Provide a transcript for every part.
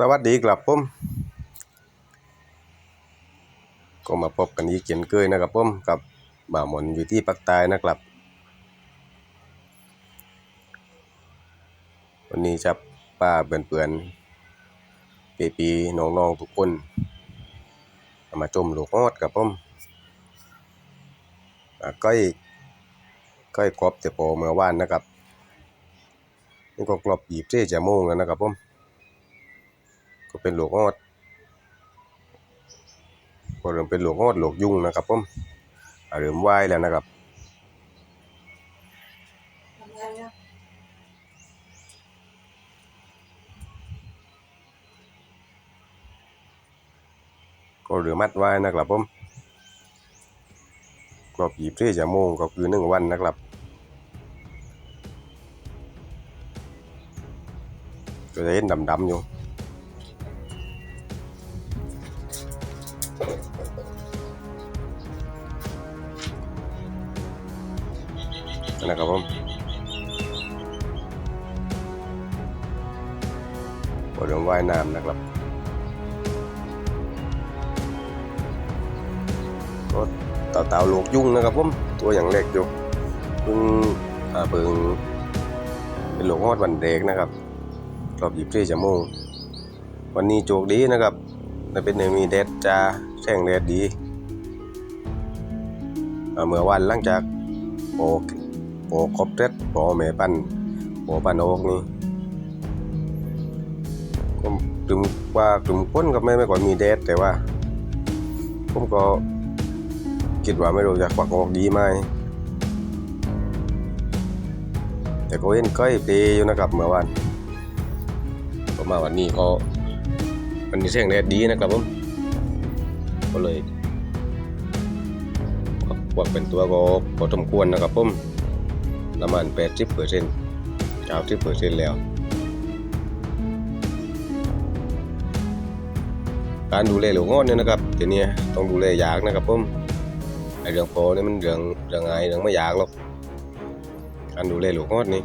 สวัสดีครับผมก็มาพบกันอีกเช่นเคยนะครับผมกับบ่าวหมนอยู่ที่ภาคใต้นะครับ วันนี้จะป้าเปื่อนๆปีปีน้องๆทุกคนมาจมลูกออดครับผมก้อยก้อยกรอบแต่พอเมื่อวานนะครับนี่ก็กรอบหยิบเจ๊จะโมงแล้วนะครับผม ก็เป็นหลวงออดก็เริ่มเป็นหลวงออดหลวงยุ่งนะครับผมเริ่มไหวแล้วนะครับก็เรือมัดไว้นะครับผมกรอบหยิบเทชั่วโมงก็คือหนึ่งวันนะครับก็จะเห็นดำๆอยู่ นะครับผมก็เรือว่ายน้ำนะครับก็เต่าเต่าโลกยุ่งนะครับผมตัวอย่างเล็กอยู่เพิ่งอ่าเพิ่งเป็นโลกฮอดวันเด็กนะครับรอบหยิบเทชั่วโมงวันนี้โจกดีนะครับ ได้เป็นหนึ่งมีแดดจ้าแสงแดดดีเมื่อวันหลังจากโปโปครบเท็ดโปแม่ปันโปปันโอกนี่ก็ถึงว่ากลุ่มคนก็ไม่ไม่ก่อนมีแดดแต่ว่า ผมก็คิดว่าไม่รู้จะควักออกดีไหมแต่ก็เห็นก้อยเปยอยู่นะครับเมื่อวานก็มาวันนี้ก็ วันนี้แสงแดดดีนะครับผมก็เลยควักเป็นตัวก็พอสมควรนะครับผมประมาณ80เปอร์เซ็นต์90เปอร์เซ็นต์แล้ว การดูแลหลวงอ้อนเนี่ยนะครับทีนี้ต้องดูแลยากนะครับผมไอเรื่องโพนี่มันเรื่องเรื่องไงเรื่องไม่อยากหรอกการดูแลหลูกงอดนี่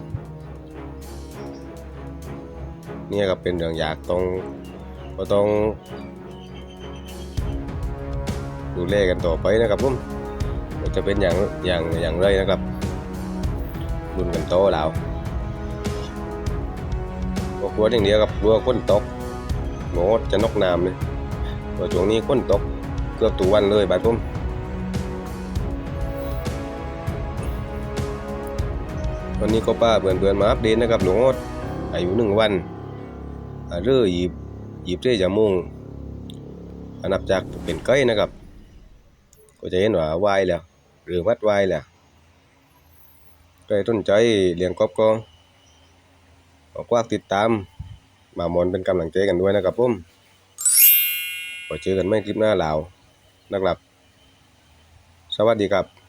เนี่ยก็เป็นเรื่องอยากต้อง ก็ต้อง ดูแลกันต่อไปนะครับผมจะเป็นอย่างอย่างอย่างไรนะครับรุ่นกันโตแล้วก็กลัวอย่างเดียวกับกลัวคนตกหมดจะนกน้ำเลยเพราะช่วงนี้คนตกเกือบทุกวันเลยบานผมวันนี้ก็ป้าเพื่อนๆมาอัปเดตนะครับหลวงอดอายุหนึ่งวันเรื่อหยิบ หยิบเท่อยจะมุ่งอนับจากเป็นไก่นะครับ ก็จะเห็นว่าวายแล้ว หรือวัดวายแล้วใครต้นใจเลี้ยงกบก็ขอกวากติดตาม มามอนเป็นกำลังใจกันด้วยนะครับผมพอเจอกันไม่คลิปหน้าลาวนะครับ สวัสดีครับ